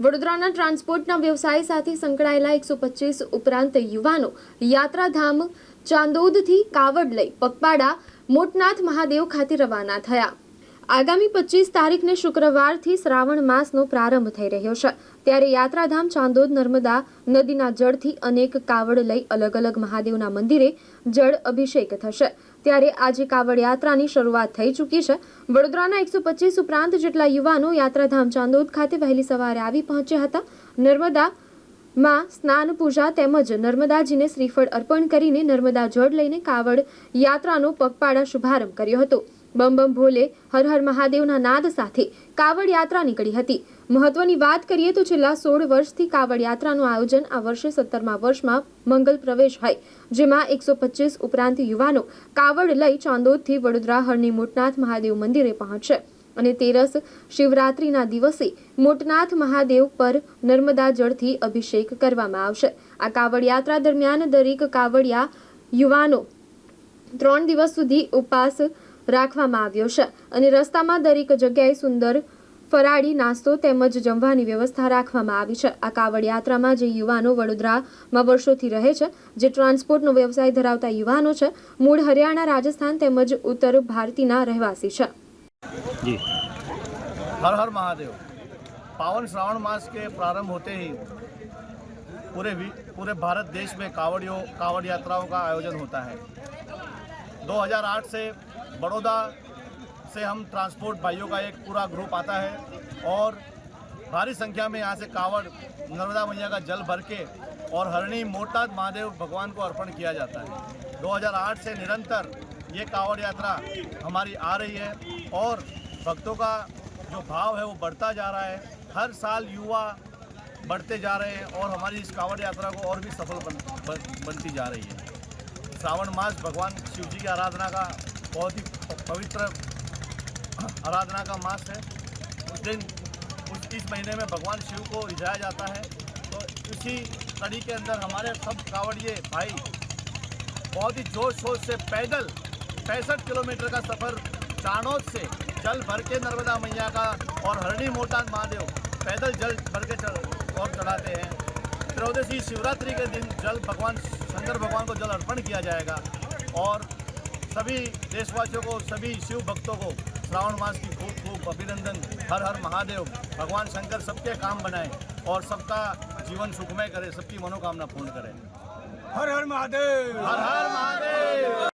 વડોદરાના ટ્રાન્સપોર્ટના વ્યવસાય સાથે સંકળાયેલા એકસો પચીસ ઉપરાંત યુવાનો યાત્રાધામ ચાંદોદથી કાવડ લઈ પગપાળા, મોટનાથ મહાદેવ ખાતે રવાના થયા. આગામી પચીસ તારીખને શુક્રવારથી શ્રાવણ માસનો પ્રારંભ થઈ રહ્યો છે. ત્યારે યાત્રાધામ ચાંદોદ નર્મદા નદીના જળથી અનેક કાવડ લઈ અલગ અલગ મહાદેવના મંદિરે જળ અભિષેક થશે. ત્યારે આજે કાવડ યાત્રાની શરૂઆત થઈ ચૂકી છે. વડોદરાના એકસો પચીસ ઉપરાંત જેટલા યુવાનો યાત્રાધામ ચાંદોદ ખાતે વહેલી સવારે આવી પહોંચ્યા હતા. નર્મદા માં સ્નાન, પૂજા તેમજ નર્મદાજીને શ્રીફળ અર્પણ કરીને નર્મદા જળ લઈને કાવડ યાત્રાનો પગપાળા શુભારંભ કર્યો હતો. બમ બમ ભોલે, હર હર મહાદેવના નાદ સાથે કાવડ યાત્રા નીકળી હતી. મહત્વની વાત કરીએ તો છેલ્લા સોળ વર્ષથી કાવડ યાત્રાનું આયોજન આ વર્ષે સત્તરમા વર્ષમાં મંગલ પ્રવેશ હોય, જેમાં એકસો પચીસ ઉપરાંત યુવાનો કાવડ લઈ ચાંદોદથી વડોદરા, હરની મોટનાથ મહાદેવ મંદિરે પહોંચશે અને તેરસ શિવરાત્રિના દિવસે મોટનાથ મહાદેવ પર નર્મદા જળથી અભિષેક કરવામાં આવશે. આ કાવડ યાત્રા દરમિયાન દરેક કાવડિયા યુવાનો ત્રણ દિવસ સુધી ઉપવાસ રાખવામાં આવ્યો છે અને રસ્તામાં દરેક જગ્યાએ સુંદર ફરાળી નાસ્તો તેમજ જમવાની વ્યવસ્થા રાખવામાં આવી છે આ કાવડ યાત્રામાં જે યુવાનો વડોદરામાં વર્ષોથી રહે છે જે ટ્રાન્સપોર્ટનો વ્યવસાય ધરાવતા યુવાનો છે મૂળ હરિયાણા રાજસ્થાન તેમજ ઉત્તર ભારતીના રહેવાસી છે जी हर हर महादेव पावन श्रावण मास के प्रारंभ होते ही पूरे वि- पूरे भारत देश में कावड़ियों कावड़ यात्राओं का आयोजन होता है 2008 से बड़ौदा से हम ट्रांसपोर्ट भाइयों का एक पूरा ग्रुप आता है और भारी संख्या में यहाँ से कावड़ नर्मदा मैया का जल भर के और हरणी मोटाद महादेव भगवान को अर्पण किया जाता है। 2008 से निरंतर ये कावड़ यात्रा हमारी आ रही है और भक्तों का जो भाव है वो बढ़ता जा रहा है। हर साल युवा बढ़ते जा रहे हैं और हमारी इस कावड़ यात्रा को और भी सफल बन, बन, बनती जा रही है। श्रावण मास भगवान शिव जी की आराधना का बहुत ही पवित्र आराधना का मास है। उस दिन, उस, इस महीने में भगवान शिव को रिझाया जाता है। तो इसी कड़ी के अंदर हमारे सब कावड़िए भाई, बहुत ही जोश शोर से पैदल पैंसठ किलोमीटर का सफ़र चाणोद से जल भर के नर्मदा मैया का और हरणी मोटान महादेव पैदल जल भर के चढ़, और चढ़ाते हैं। त्रयोदशी शिवरात्रि के दिन जल भगवान, शंकर भगवान को जल अर्पण किया जाएगा। और सभी देशवासियों को सभी शिव भक्तों को श्रावण मास की खूब खूब अभिनंदन। हर हर महादेव भगवान शंकर सबके काम बनाए और सबका जीवन सुखमय करे सबकी मनोकामना पूर्ण करे। हर हर महादेव। हर हर महादेव।